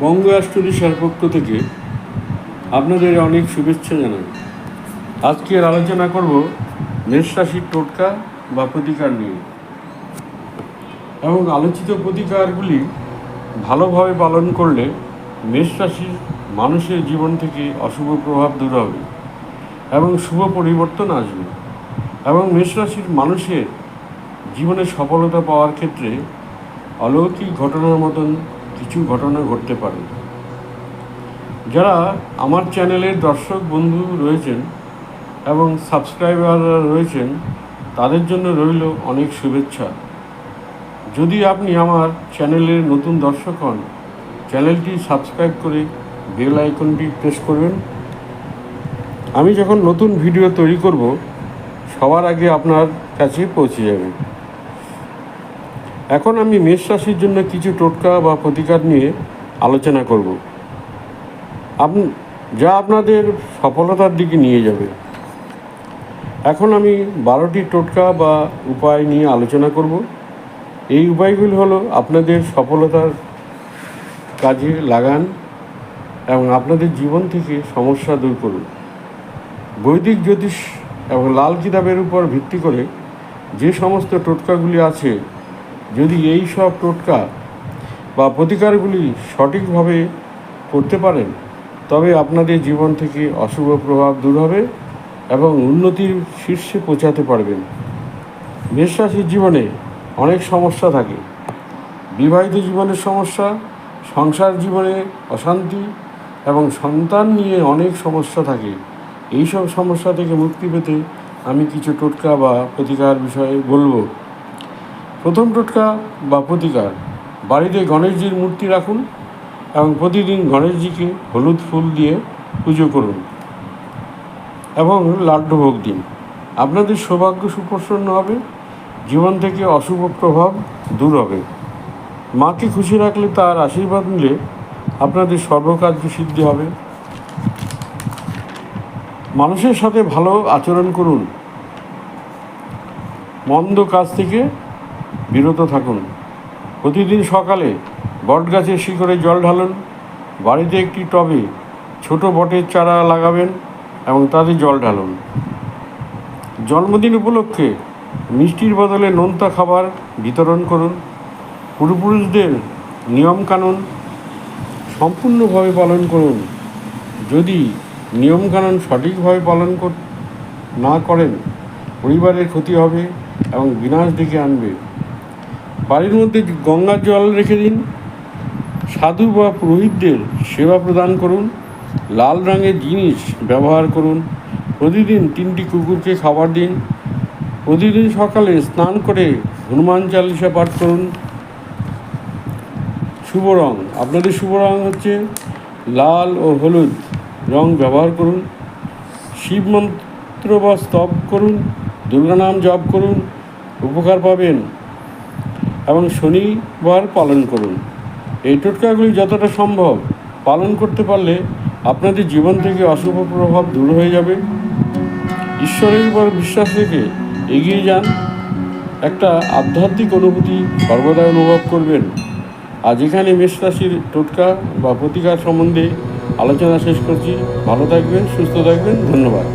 বঙ্গ অ্যাস্ট্রোলিসার পক্ষ থেকে আপনাদের অনেক শুভেচ্ছা জানাই। আজকের আলোচনা করব মেষ রাশির টোটকা বা প্রতিকার নিয়ে। এবং আলোচিত প্রতিকারগুলি ভালোভাবে পালন করলে মেষ রাশির মানুষের জীবন থেকে অশুভ প্রভাব দূর হবে এবং শুভ পরিবর্তন আসবে। এবং মেষ রাশির মানুষের জীবনে সফলতা পাওয়ার ক্ষেত্রে অলৌকিক ঘটনার মতন কিছু ঘটনা ঘটতে পারে। যারা আমার চ্যানেলের দর্শক বন্ধু রয়েছেন এবং সাবস্ক্রাইবাররা রয়েছেন, তাদের জন্য রইল অনেক শুভেচ্ছা। যদি আপনি আমার চ্যানেলের নতুন দর্শক হন চ্যানেলটি সাবস্ক্রাইব করে বেল আইকনটি প্রেস করবেন। আমি যখন নতুন ভিডিও তৈরি করব, সবার আগে আপনার কাছে পৌঁছে যাবে। এখন আমি মেষ রাশির জন্য কিছু টোটকা বা প্রতিকার নিয়ে আলোচনা করব। আপ, যা আপনাদের সফলতার দিকে নিয়ে যাবে। এখন আমি বারোটি টোটকা বা উপায় নিয়ে আলোচনা করব। এই উপায়গুলি হলো আপনাদের সফলতার কাজে লাগান এবং আপনাদের জীবন থেকে সমস্যা দূর করুন। বৈদিক জ্যোতিষ এবং লাল কিতাবের উপর ভিত্তি করে যে সমস্ত টোটকাগুলি আছে যদি এই সব টোটকা বা প্রতিকারগুলি সঠিকভাবে করতে পারেন, তবে আপনাদের জীবন থেকে অশুভ প্রভাব দূর হবে এবং উন্নতির শীর্ষে পৌঁছাতে পারবেন। মেষ রাশির জীবনে অনেক সমস্যা থাকে। বিবাহিত জীবনের সমস্যা, সংসার জীবনে অশান্তি এবং সন্তান নিয়ে অনেক সমস্যা থাকে। এইসব সমস্যা থেকে মুক্তি পেতে আমি কিছু টোটকা বা প্রতিকার বিষয়ে বলব। প্রথম টোটকা বা প্রতিকার। বাড়িতে গণেশজির মূর্তি রাখুন এবং প্রতিদিন গণেশজিকে হলুদ ফুল দিয়ে পুজো করুন এবং লাড্ডু ভোগ দিন। আপনাদের সৌভাগ্য সুপ্রসন্ন হবে, জীবন থেকে অশুভ প্রভাব দূর হবে। মাকে খুশি রাখলে তার আশীর্বাদ নিলে আপনাদের সর্বকার্য সিদ্ধি হবে। মানুষের সাথে ভালো আচরণ করুন। মন্দ কাজ থেকে বিরত থাকুন। প্রতিদিন সকালে বট গাছের শিকড়ে জল ঢালুন। বাড়িতে একটি টবে ছোট বটের চারা লাগাবেন এবং তাতে জল ঢালুন। জন্মদিন উপলক্ষে মিষ্টির বদলে নোনতা খাবার বিতরণ করুন। পূর্বপুরুষদের নিয়মকানুন সম্পূর্ণভাবে পালন করুন। যদি নিয়মকানুন সঠিকভাবে পালন না করেন, পরিবারের ক্ষতি হবে এবং বিনাশ ডেকে আনবে। বাড়ির মধ্যে গঙ্গার জল রেখে দিন, সাধু বা পুরোহিতদের সেবা প্রদান করুন, লাল রঙের জিনিস ব্যবহার করুন, প্রতিদিন তিনটি কুকুরকে খাবার দিন, প্রতিদিন সকালে স্নান করে হনুমান চালিসা পাঠ করুন। শুভ রং, আপনাদের শুভ রং হচ্ছে লাল ও হলুদ রং ব্যবহার করুন, শিব মন্ত্র বা স্তব করুন, দুর্গা নাম জপ করুন, উপকার পাবেন। এবং শনিবার পালন করুন। এই টোটকাগুলি যতটা সম্ভব পালন করতে পারলে আপনাদের জীবন থেকে অশুভ প্রভাব দূর হয়ে যাবে। ঈশ্বরের উপর বিশ্বাস রেখে এগিয়ে যান। একটা আধ্যাত্মিক অনুভূতি সর্বদা অনুভব করবেন। আজ এখানে মেষ রাশির টোটকা বা প্রতিকার সম্বন্ধে আলোচনা শেষ করছি। ভালো থাকবেন, সুস্থ থাকবেন, ধন্যবাদ।